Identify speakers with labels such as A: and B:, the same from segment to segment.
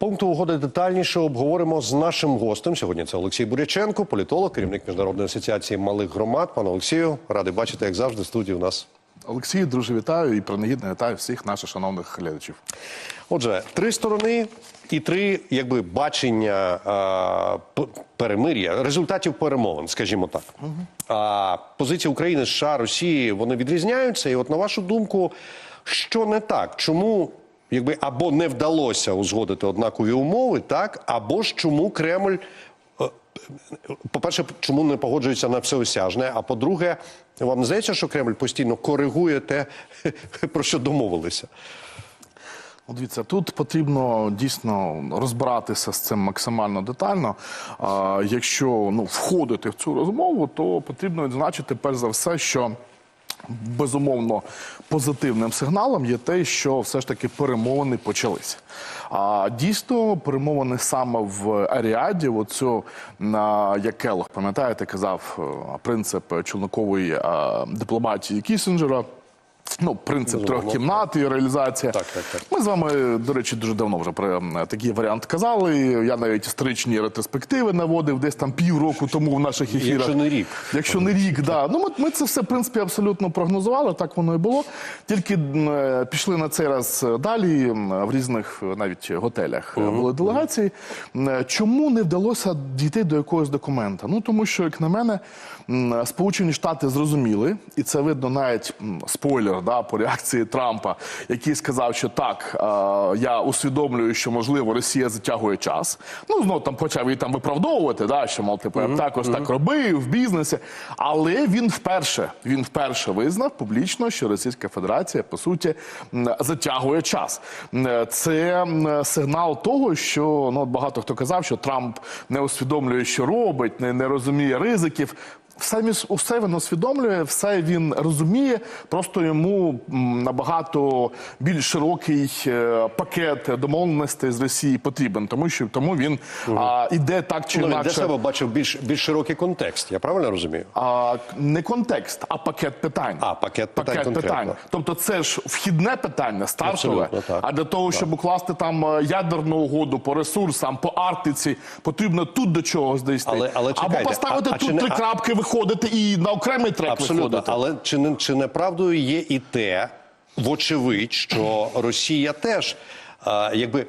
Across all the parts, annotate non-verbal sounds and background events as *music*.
A: Пункту угоди детальніше обговоримо з нашим гостем. Сьогодні це Олексій Буряченко, політолог, керівник міжнародної асоціації малих громад. Пане Олексію, радий бачити, як завжди, в студії у нас.
B: Олексій, друже, вітаю і принагідно вітаю всіх наших шановних глядачів.
A: Отже, три сторони і три якби бачення а, перемир'я, результатів перемовин, скажімо так. А, позиції України, США, Росії вони відрізняються. І от на вашу думку, що не так? Чому якби або не вдалося узгодити однакові умови, так, або ж чому Кремль. е, По-перше, чому не погоджується на всеосяжне? А по-друге, вам не здається, що Кремль постійно коригує те, *laughs* про що домовилися?
B: Дивіться, тут потрібно дійсно розбиратися з цим максимально детально. А, якщо ну, входити в цю розмову, то потрібно відзначити перш за все, що. Безумовно, позитивним сигналом є те, що все ж таки перемовини почалися. А дійсно, перемовини саме в Аріаді, оцю як Келлог, пам'ятаєте, казав е, принцип чоловікової е, дипломатії Кісінджера. Ну, принцип трьох кімнат і реалізація.
A: Так, так, так.
B: Ми з вами, до речі, дуже давно вже про такий варіант казали. Я навіть історичні ретроспективи наводив десь там півроку тому в наших ефірах.
A: Якщо не рік.
B: Якщо не рік, да. Ну ми, ми це все в принципі абсолютно прогнозували. Так воно і було. Тільки е, пішли на цей раз далі в різних е, навіть готелях е, були делегації. Е, Чому не вдалося дійти до якогось документа? Ну тому що, як на мене, Сполучені Штати зрозуміли, і це видно навіть м, да, по реакції Трампа, який сказав, що так, е, я усвідомлюю, що можливо Росія затягує час. Ну знов там почав її там виправдовувати, да, що мов типу я б також так робив в бізнесі. Але він вперше він вперше визнав публічно, що Російська Федерація по суті затягує час. Це сигнал того, що ну багато хто казав, що Трамп не усвідомлює, що робить, не, не розуміє ризиків. Все, він- усе він усвідомлює, все він розуміє. Просто йому набагато більш широкий е, пакет домовленостей з Росії потрібен, тому що тому він а, іде так чи
A: Ну, він для себе бачив більш, більш широкий контекст, я правильно розумію?
B: А, не контекст, а пакет питань.
A: А, пакет питань конкретно.
B: Тобто, це ж вхідне питання, стартове. А для того, щоб укласти там е, ядерну угоду по ресурсам, по Арктиці, потрібно тут до чогось дійти.
A: Але- але
B: Або поставити
A: а- а
B: тут
A: не-
B: три
A: а-
B: крапки, виходити і на окремий трек
A: Абсолютно.
B: виходити.
A: Але чи не, чи не правдою є і те, вочевидь, що Росія теж, е, якби.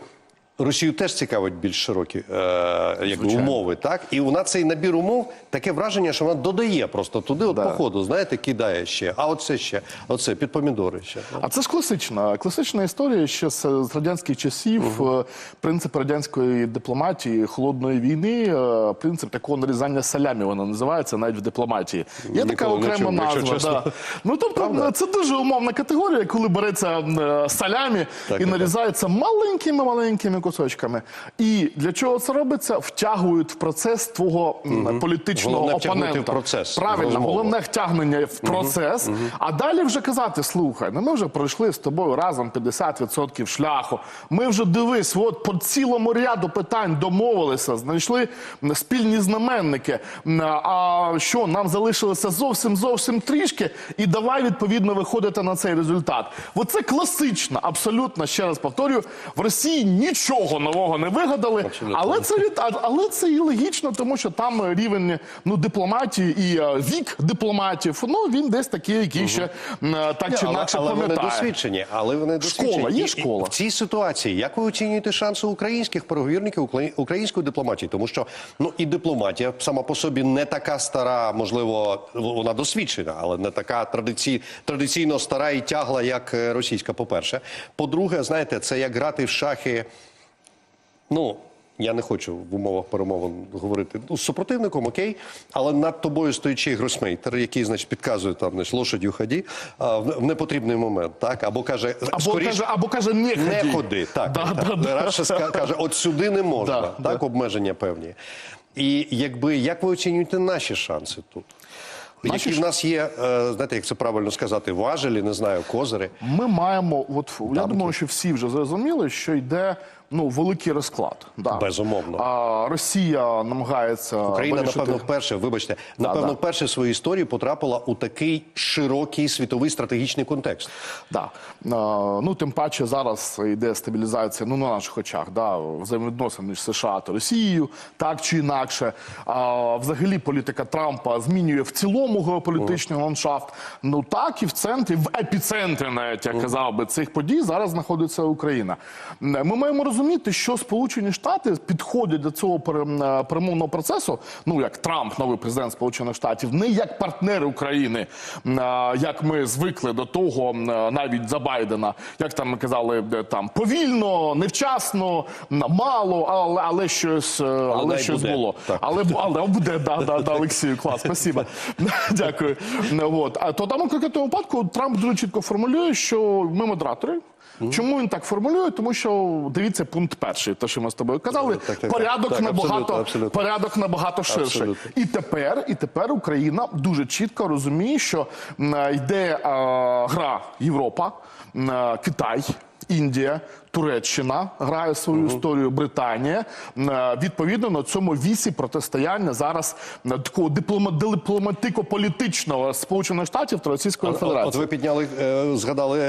A: Росію теж цікавить більш широкі е, якби, умови, так? І вона цей набір умов таке враження, що вона додає просто туди, от по ходу, знаєте, кидає ще. А оце ще, оце під помідори ще.
B: А це ж класична, класична історія ще з, з радянських часів. Е, Принцип радянської дипломатії, холодної війни, е, принцип такого нарізання салямі, воно називається навіть в дипломатії. Є така
A: Ніколи не
B: окрема
A: чув,
B: назва. Да. Ну тобто
A: Правда?
B: це дуже умовна категорія, коли береться е, салямі
A: Так,
B: і
A: так,
B: нарізається маленькими маленькими кусочками. І для чого це робиться? Втягують в процес твого м, політичного
A: Головне
B: опонента.
A: в процес,
B: Правильно,
A: розмову.
B: головне втягнення в процес, а далі вже казати: слухай, ну ми вже пройшли з тобою разом 50% шляху. Ми вже дивись, от по цілому ряду питань домовилися, знайшли спільні знаменники. А що нам залишилося зовсім зовсім трішки, і давай відповідно виходити на цей результат. Оце класична, абсолютно ще раз повторюю, в Росії нічого нового не вигадали, але це але це і логічно, тому що там рівень ну дипломатії і е, вік дипломатів. Ну він десь такий, який ще е, так чи інакше
A: але вони
B: пам'ятає.
A: досвідчені, але вони досвідчені.
B: Школа, є школа.
A: В цій ситуації, як ви оцінюєте шанси українських переговірників, української дипломатії? Тому що ну і дипломатія сама по собі не така стара, можливо, вона досвідчена, але не така традицій, традиційно стара і тягла, як е, російська. По перше, по-друге, знаєте, це як грати в шахи. Ну. Я не хочу в умовах перемовин говорити ну, з супротивником, окей, але над тобою стоячи гросмейтер, який, значить, підказує там, значить, лошадю ході а, в, в непотрібний момент, так? Або каже,
B: Або
A: скоріш,
B: каже, або каже, не ході.
A: не ходи. Так,
B: Да,
A: так.
B: да, да.
A: Радше ска- каже, от сюди не можна.
B: Да,
A: так, обмеження певні. І якби як ви оцінюєте наші шанси тут?
B: Наші
A: Які в нас є, е, знаєте, як це правильно сказати, важелі, не знаю, козири.
B: Ми маємо, от я думаю, що всі вже зрозуміли, що йде ну великий розклад. Да.
A: Безумовно.
B: А, Росія намагається
A: Україна,
B: вирішити...
A: напевно, вперше, вибачте, напевно,
B: да.
A: вперше в своїй історії потрапила у такий широкий світовий стратегічний контекст.
B: Да. А, ну, тим паче зараз йде стабілізація ну, на наших очах, да, взаємовідносин між США та Росією, так чи інакше. А, взагалі політика Трампа змінює в цілому геополітичний ландшафт. Ну так і в центрі, в епіцентрі, навіть я казав би, цих подій зараз знаходиться Україна. Ми маємо розуміти, що Сполучені Штати підходять до цього е, перемовного процесу, ну як Трамп, новий президент Сполучених Штатів, не як партнери України, як ми звикли до того, навіть за Байдена, як там ми казали, там повільно, невчасно, мало, але, але щось, е, але, щось
A: буде.
B: було.
A: Так.
B: Але, але буде, да, да, да, Олексію, клас, спасибо. *laughs* Дякую. Ну, От. А то там у конкретному випадку Трамп дуже чітко формулює, що ми модератори. Чому він так формулює? Тому що дивіться пункт перший, те, що ми з тобою казали,
A: Так, так, так.
B: порядок
A: Так,
B: набагато
A: абсолютно, абсолютно.
B: порядок набагато ширший.
A: Абсолютно.
B: І тепер, і тепер Україна дуже чітко розуміє, що йде е, гра Європа, е, Китай. Індія, Туреччина грає свою історію, Британія. Е, Відповідно на цьому вісі протистояння зараз е, такого диплома- дипломатико-політичного Сполучених Штатів та Російської Федерації.
A: от ви підняли, е, згадали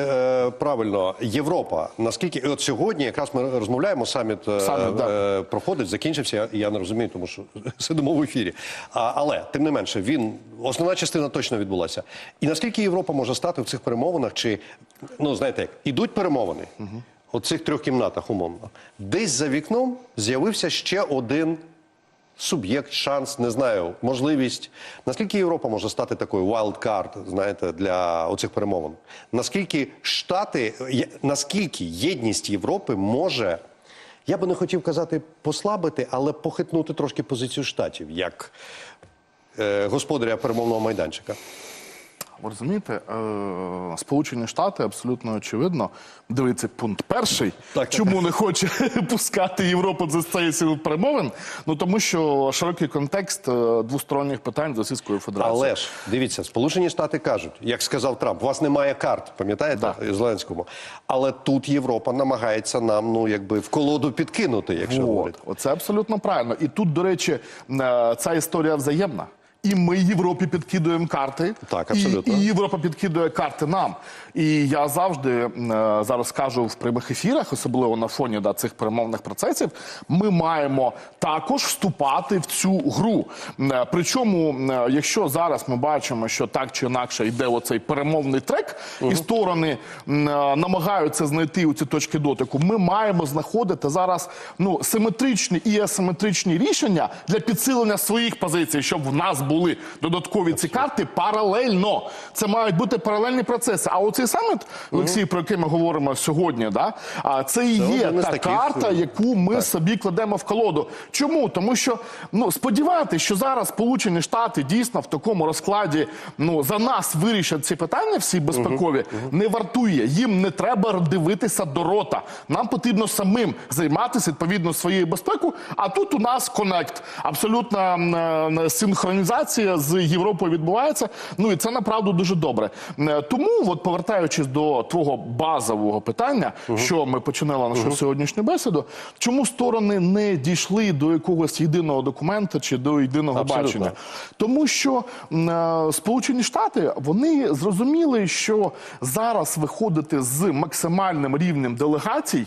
A: правильно Європа. Наскільки і от сьогодні, якраз ми розмовляємо, саміт,
B: Саміт, да.
A: проходить, закінчився. Я, не розумію, тому що *laughs* сидимо в ефірі. А, але тим не менше, він основна частина точно відбулася. І наскільки Європа може стати в цих перемовинах? Чи ну знаєте, як ідуть перемовини у цих трьох кімнатах, умовно, десь за вікном з'явився ще один суб'єкт, шанс, не знаю, можливість. Наскільки Європа може стати такою wild card, знаєте, для оцих перемовин? Наскільки Штати, наскільки єдність Європи може, я би не хотів казати послабити, але похитнути трошки позицію штатів як е, господаря перемовного майданчика?
B: Розумієте, е, Сполучені Штати абсолютно очевидно. Дивіться, пункт перший.
A: Так,
B: чому не хоче *laughs* пускати Європу з цієї сили перемовин? Ну тому що широкий контекст е, двосторонніх питань з Російською Федерацією.
A: Але ж дивіться, Сполучені Штати кажуть, як сказав Трамп, у вас немає карт, пам'ятаєте Зеленському. Але тут Європа намагається нам, ну якби в колоду підкинути, якщо
B: От,
A: говорити.
B: оце абсолютно правильно. І тут, до речі, е, ця історія взаємна. І ми Європі підкидуємо карти,
A: Так, абсолютно.
B: і Європа підкидує карти нам. І я завжди е, зараз кажу в прямих ефірах, особливо на фоні да, цих перемовних процесів, ми маємо також вступати в цю гру. Е, Причому, е, якщо зараз ми бачимо, що так чи інакше йде оцей перемовний трек, і сторони е, намагаються знайти у ці точки дотику, ми маємо знаходити зараз ну симетричні і асиметричні рішення для підсилення своїх позицій, щоб в нас були додаткові ці карти паралельно. Це мають бути паралельні процеси. А оцей саміт, Олексій, про який ми говоримо сьогодні, да, а це і є та карта,
A: е,
B: яку ми собі кладемо в колоду. Чому? Тому що ну сподіватися, що зараз Сполучені Штати дійсно в такому розкладі ну за нас вирішать ці питання, всі безпекові, не вартує. Їм не треба дивитися до рота. Нам потрібно самим займатися відповідно своєю безпекою. А тут у нас конект, абсолютна м, синхронізація з Європою відбувається. Ну і це направду дуже добре. Е, Тому, от повертаючись до твого базового питання, що ми починали нашу сьогоднішню бесіду, чому сторони не дійшли до якогось єдиного документа чи до єдиного
A: Абсолютно.
B: бачення? Тому що е, Сполучені Штати вони зрозуміли, що зараз виходити з максимальним рівнем делегацій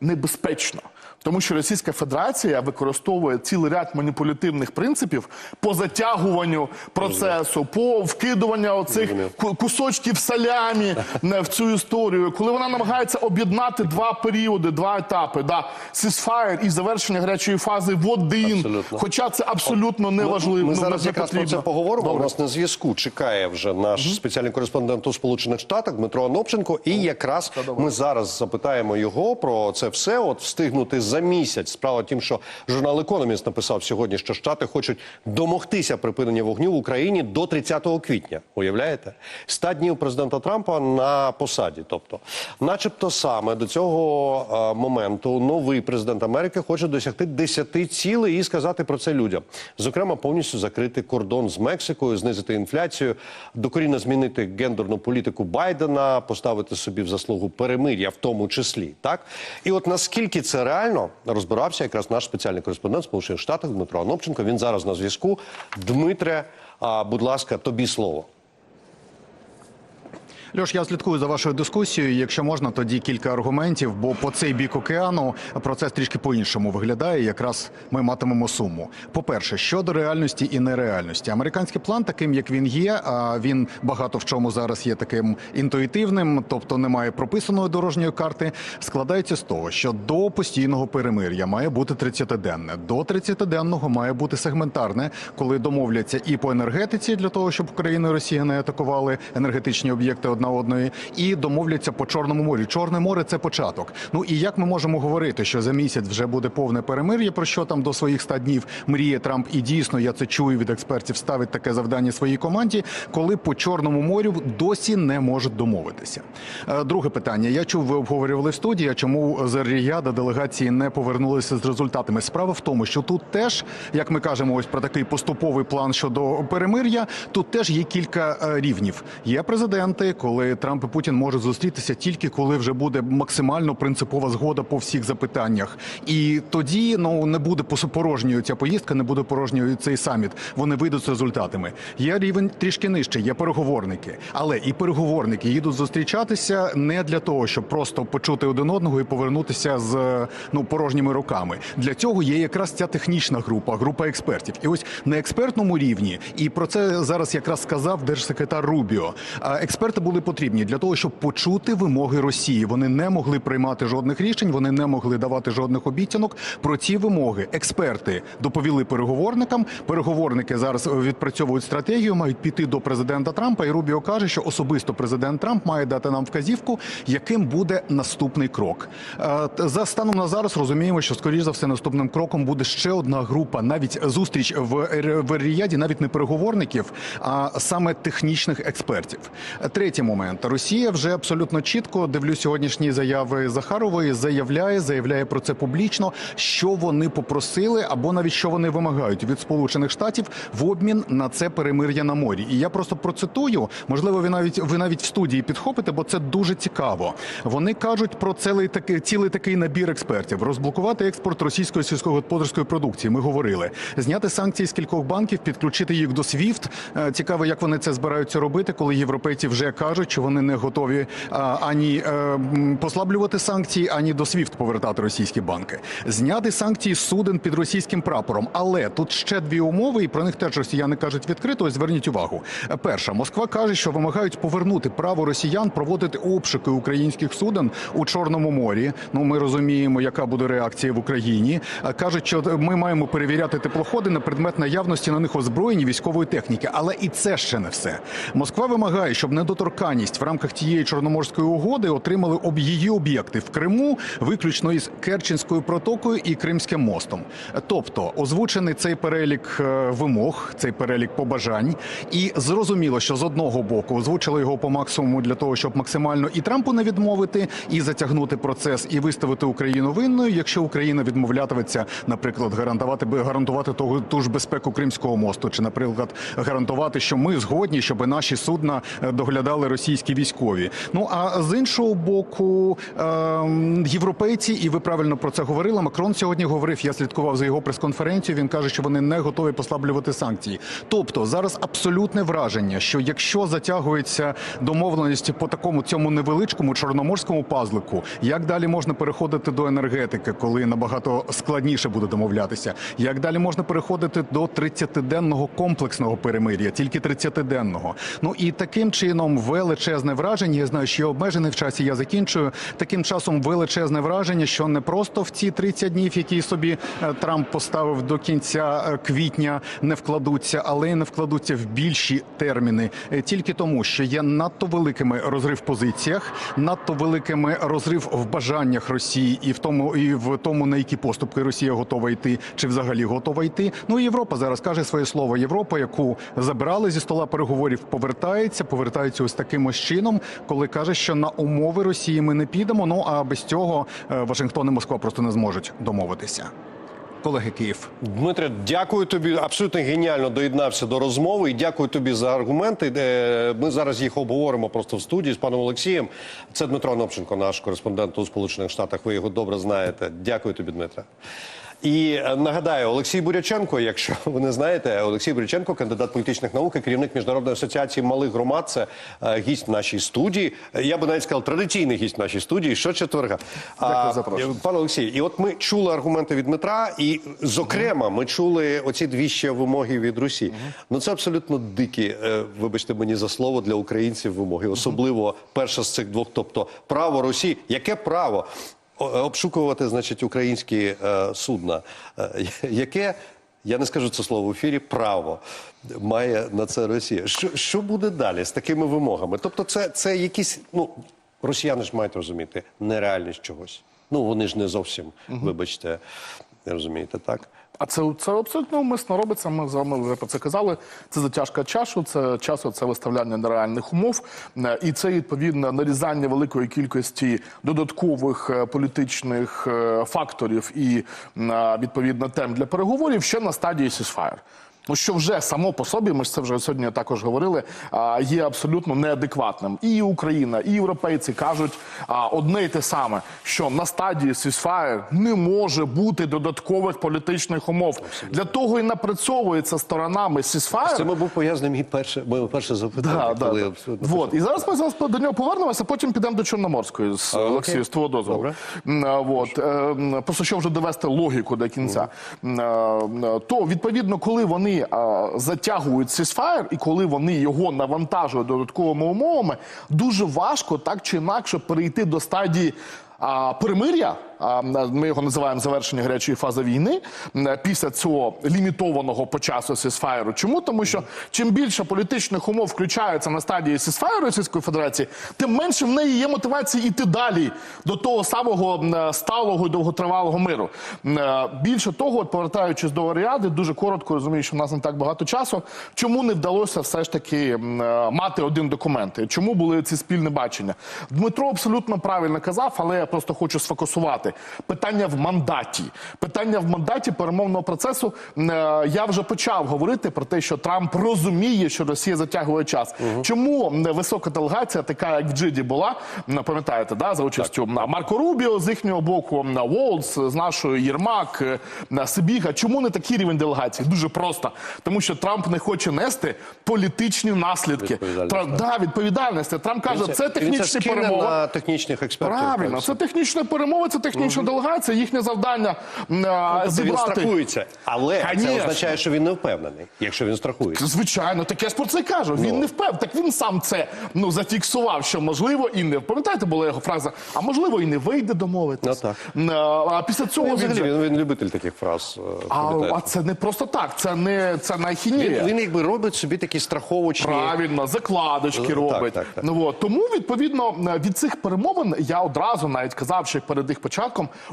B: небезпечно. Тому що Російська Федерація використовує цілий ряд маніпулятивних принципів по затягуванню процесу, по вкидуванню оцих кусочків салямі в цю історію, коли вона намагається об'єднати два періоди, два етапи, да, ceasefire і завершення гарячої фази в один.
A: Абсолютно.
B: Хоча це абсолютно не важливо.
A: Ми
B: ну,
A: зараз якраз про це поговоримо.
B: Добре.
A: У нас на зв'язку чекає вже наш спеціальний кореспондент у Сполучених Штатах Дмитро Анопченко. І якраз ми зараз запитаємо його про це все. От встигнути за місяць. Справа тім, що журнал Економіст написав сьогодні, що Штати хочуть домогтися припинення вогню в Україні до 30 квітня. Уявляєте? 100 днів президента Трампа на посаді. Тобто, начебто, саме до цього е, моменту новий президент Америки хоче досягти 10 цілей і сказати про це людям. Зокрема, повністю закрити кордон з Мексикою, знизити інфляцію, докорінно змінити гендерну політику Байдена, поставити собі в заслугу перемир'я, в тому числі. Так і от наскільки це реально розбирався якраз наш спеціальний кореспондент Сполучених Штатів Дмитро Анопченко. Він зараз на зв'язку. Дмитре, будь ласка, тобі слово.
C: Льош, я слідкую за вашою дискусією. Якщо можна, тоді кілька аргументів, бо по цей бік океану процес трішки по-іншому виглядає. Якраз ми матимемо суму. По-перше, щодо реальності і нереальності, американський план, таким як він є, а він багато в чому зараз є таким інтуїтивним, тобто немає прописаної дорожньої карти. Складається з того, що до постійного перемир'я має бути 30-денне, до 30-денного має бути сегментарне, коли домовляться і по енергетиці для того, щоб Україна і Росія не атакували енергетичні об'єкти одна одної, і домовляться по Чорному морі. Чорне море це початок. Ну і як ми можемо говорити, що за місяць вже буде повне перемир'я, про що там до своїх 100 днів мріє Трамп, і дійсно я це чую від експертів, ставить таке завдання своїй команді, коли по Чорному морю досі не можуть домовитися. Е, Друге питання. Я чув, ви обговорювали в студії, чому з Ріяда делегації не повернулися з результатами. Справа в тому, що тут теж, як ми кажемо, ось про такий поступовий план щодо перемир'я, тут теж є кілька е, рівнів. Є президенти, коли Трамп і Путін можуть зустрітися тільки коли вже буде максимально принципова згода по всіх запитаннях. І тоді ну не буде порожньою ця поїздка, не буде порожньою цей саміт. Вони вийдуть з результатами. Є рівень трішки нижче, є переговорники, але і переговорники їдуть зустрічатися не для того, щоб просто почути один одного і повернутися з ну порожніми руками. Для цього є якраз ця технічна група, група експертів. І ось на експертному рівні, і про це зараз якраз сказав держсекретар Рубіо. Експерти були потрібні для того, щоб почути вимоги Росії. Вони не могли приймати жодних рішень, вони не могли давати жодних обіцянок. Про ці вимоги експерти доповіли переговорникам. Переговорники зараз відпрацьовують стратегію, мають піти до президента Трампа. І Рубіо каже, що особисто президент Трамп має дати нам вказівку, яким буде наступний крок. Е, За станом на зараз розуміємо, що скоріш за все наступним кроком буде ще одна група, навіть зустріч в Ріяді, навіть не переговорників, а саме технічних експертів. Е, Третій момент: Росія вже абсолютно чітко дивлюсь сьогоднішні заяви Захарової. Заявляє, заявляє про це публічно, що вони попросили, або навіть що вони вимагають від Сполучених Штатів в обмін на це перемир'я на морі. І я просто процитую. Можливо, ви навіть ви навіть в студії підхопите, бо це дуже цікаво. Вони кажуть про цілий такий цілий такий набір експертів: розблокувати експорт російської сільськогосподарської продукції. Ми говорили, зняти санкції з кількох банків, підключити їх до SWIFT. Е, Цікаво, як вони це збираються робити, коли європейці вже кажуть, що вони не готові ані е, послаблювати санкції, ані до SWIFT повертати російські банки. Зняти санкції суден під російським прапором. Але тут ще дві умови, і про них теж росіяни кажуть відкрито. Ось Зверніть увагу. Перша Москва каже, що вимагають повернути право росіян проводити обшуки українських суден у Чорному морі. Ну ми розуміємо, яка буде реакція в Україні. Е, Кажуть, що ми маємо перевіряти теплоходи на предмет наявності на них озброєнь військової техніки. Але і це ще не все. Москва вимагає, щоб недоторканність в рамках тієї чорноморської угоди отримали об її об'єкти в Криму, виключно із Керченською протокою і Кримським мостом. Тобто озвучений цей перелік е, вимог, цей перелік побажань, і зрозуміло, що з одного боку озвучили його по максимуму для того, щоб максимально і Трампу не відмовити, і затягнути процес, і виставити Україну винною, якщо Україна відмовлятиметься, наприклад, гарантувати гарантувати того ту ж безпеку Кримського мосту, чи, наприклад, гарантувати, що ми згодні, щоб наші судна е, доглядали російські військові. Ну а з іншого боку, ем, європейці, і ви правильно про це говорили. Макрон сьогодні говорив. Я слідкував за його прес-конференцією. Він каже, що вони не готові послаблювати санкції. Тобто зараз абсолютне враження, що якщо затягується домовленості по такому цьому невеличкому чорноморському пазлику, як далі можна переходити до енергетики, коли набагато складніше буде домовлятися? Як далі можна переходити до 30-денного комплексного перемир'я, тільки 30-денного? Ну і таким чином величезне враження. Я знаю, що я обмежений в часі. Я закінчую таким часом величезне враження, що не просто в ці 30 днів, які собі е, Трамп поставив до кінця е, квітня, не вкладуться, але й не вкладуться в більші терміни, Е, тільки тому, що є надто великими розрив в позиціях, надто великими розрив в бажаннях Росії і в тому, і в тому, на які поступки Росія готова йти, чи взагалі готова йти. Ну Європа зараз каже своє слово. Європа, яку забирали зі стола переговорів, повертається, повертається ось таким ось чином, коли каже, що на умови Росії ми не підемо. Ну а без цього е, Вашингтон і Москва просто не зможуть домовитися. колеги Київ.
A: Дмитре, дякую тобі. Абсолютно геніально доєднався до розмови. І дякую тобі за аргументи. Ми зараз їх обговоримо просто в студії з паном Олексієм. Це Дмитро Анопченко, наш кореспондент у Сполучених Штатах. Ви його добре знаєте. Дякую тобі, Дмитре. І е, нагадаю, Олексій Буряченко, якщо *laughs* ви не знаєте, Олексій Буряченко, кандидат політичних наук і керівник міжнародної асоціації малих громад. Це е, гість в нашій студії. Е, Я би навіть сказав, традиційний гість в нашій студії. Щочетверга.
B: Дякую
A: А,
B: за.
A: Пане Олексій, і от ми чули аргументи від Дмитра, і зокрема, ми чули оці дві ще вимоги від Русі. Ну це абсолютно дикі, е, вибачте мені за слово для українців вимоги, особливо перша з цих двох, тобто право Росії. Яке право обшукувати, значить, українські е, судна? Е, *laughs* яке? Я не скажу це слово в ефірі. Право має на це Росія. Що, що буде далі з такими вимогами? Тобто, це, це якісь ну росіяни ж мають розуміти нереальність чогось. Ну вони ж не зовсім, вибачте, розумієте, так?
B: А це, це абсолютно умисно робиться. Ми з вами вже про це казали. Це затяжка чашу, це часу, це виставляння нереальних умов, Е, і це відповідно нарізання великої кількості додаткових е, політичних е, факторів і відповідно тем для переговорів ще на стадії сісфаєр. Ну, що вже само по собі, ми ж це вже сьогодні також говорили, є абсолютно неадекватним. І Україна, і європейці кажуть одне й те саме, що на стадії ceasefire не може бути додаткових політичних умов. Для того і напрацьовується сторонами ceasefire.
A: Це ми був пов'язаний мій перше, моє перше запитання.
B: Да, да,
A: коли
B: да.
A: абсолютно
B: Вот. І зараз ми зараз до нього повернемося, потім підемо до Чорноморської з. Олексією, з твого дозволу. Вот. Е, Просто щоб вже довести логіку до кінця. М, То, відповідно, коли вони а, затягують сісфаєр, і коли вони його навантажують додатковими умовами, дуже важко так чи інакше перейти до стадії а, перемир'я. Ми його називаємо завершення гарячої фази війни після цього лімітованого по часу ceasefire. Чому? Тому що чим більше політичних умов включаються на стадії ceasefire Російської Федерації, тим менше в неї є мотивації йти далі до того самого сталого і довготривалого миру. Е, Більше того, от повертаючись до Оріади, дуже коротко розумію, що в нас не так багато часу. Чому не вдалося все ж таки е, мати один документ? Чому були ці спільні бачення? Дмитро абсолютно правильно казав, але я просто хочу сфокусувати питання в мандаті. Питання в мандаті перемовного процесу. Е, Я вже почав говорити про те, що Трамп розуміє, що Росія затягує час. Чому висока делегація, така як в Джиді була, пам'ятаєте, да, за участю м, Марко Рубіо з їхнього боку, м, Волц з нашої Єрмак, е, м, Сибіга. Чому не такий рівень делегації? Дуже просто, тому що Трамп не хоче нести політичні наслідки.
A: Відповідальність,
B: да, відповідальності. Трамп каже, це технічні перемови.
A: на технічних експертів.
B: Правильно, це технічна перемова, це технічна делегація. Їхнє завдання а,
A: Тобто він
B: зібрати.
A: страхується, але це означає, що він не впевнений, якщо він страхується.
B: Звичайно, так я ж про це кажу. Він
A: Ну.
B: не впев. Так він сам це ну зафіксував, що можливо і не пам'ятаєте, була його фраза, а можливо і не вийде домовитись.
A: Ну, так.
B: А, після цього
A: Він,
B: він,
A: він, він любитель таких фраз. е,
B: а, а це не просто так. Це не це не
A: він, він якби робить собі такі страховочні.
B: Правильно, закладочки
A: Ну, так,
B: робить.
A: так, так.
B: Ну от тому відповідно від цих перемовин я одразу навіть казав, що перед їх початком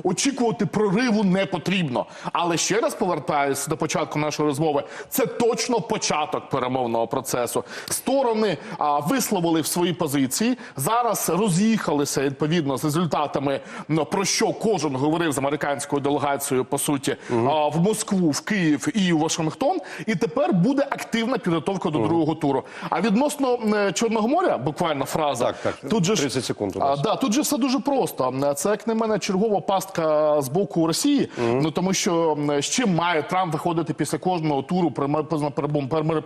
B: очікувати прориву не потрібно. Але ще раз повертаюся до початку нашої розмови. Це точно початок перемовного процесу. Сторони а, висловили в свої позиції. Зараз роз'їхалися відповідно з результатами, ну, про що кожен говорив з американською делегацією, по суті, а, в Москву, в Київ і у Вашингтон. І тепер буде активна підготовка до другого туру. А відносно е, Чорного моря, буквально фраза.
A: Так, так.
B: Тут же ж-
A: 30 секунд у
B: А, да, тут же все дуже просто. Це як на мене чергова пастка з боку Росії. Ну тому що з чим має Трамп виходити після кожного туру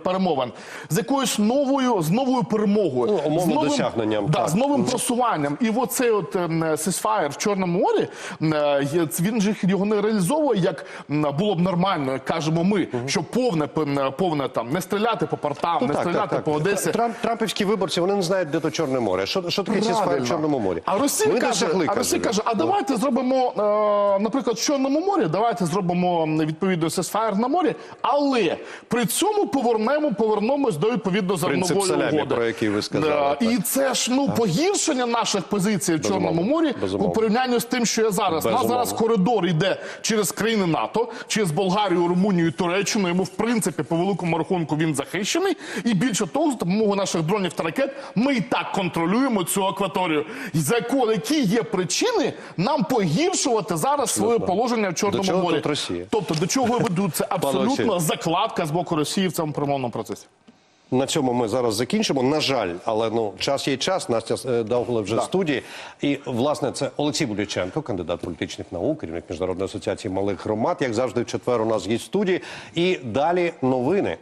B: перемовин з якоюсь новою з новою перемогою,
A: Ну,
B: з новим
A: досягненням,
B: Да,
A: так.
B: з новим просуванням. І оцей от сесфаєр в Чорному морі е, він же його не реалізовує, як було б нормально, як кажемо ми, що повне повне там не стріляти по портам, не стріляти по Одесі.
A: Трамп, трампівські виборці вони не знають, де то Чорне море. Що, що таке сісфаєр в Чорному морі?
B: А Росія
A: Ми
B: каже, а Росія
A: каже,
B: а давайте зробимо, е, наприклад, в Чорному морі, давайте зробимо відповідно сесфаєр на морі, але при цьому повернемо, повернемось до відповідно
A: Принцип
B: зернової
A: салямі,
B: угоди.
A: про який ви сказали,
B: Да. І це ж ну погіршення наших позицій в
A: Безумовно,
B: Чорному морі
A: безумовно.
B: у порівнянні з тим, що є зараз. У нас зараз коридор йде через країни НАТО, через Болгарію, Румунію, Туреччину. Йому в принципі по великому рахунку він захищений. І більше того, за допомогою наших дронів та ракет ми і так контролюємо цю акваторію, за які є причини нам погіршувати зараз своє положення в Чорному морі.
A: тут Росія?
B: Тобто до чого ведуть це абсолютно закладка з боку Росії в цьому перемовному процесі.
A: На цьому ми зараз закінчимо. На жаль, але ну час є час. Настя е, Даугла вже в студії. І власне це Олексій Буліченко, кандидат політичних наук, керівник міжнародної асоціації малих громад. Як завжди, в четвер у нас є студії. І далі новини.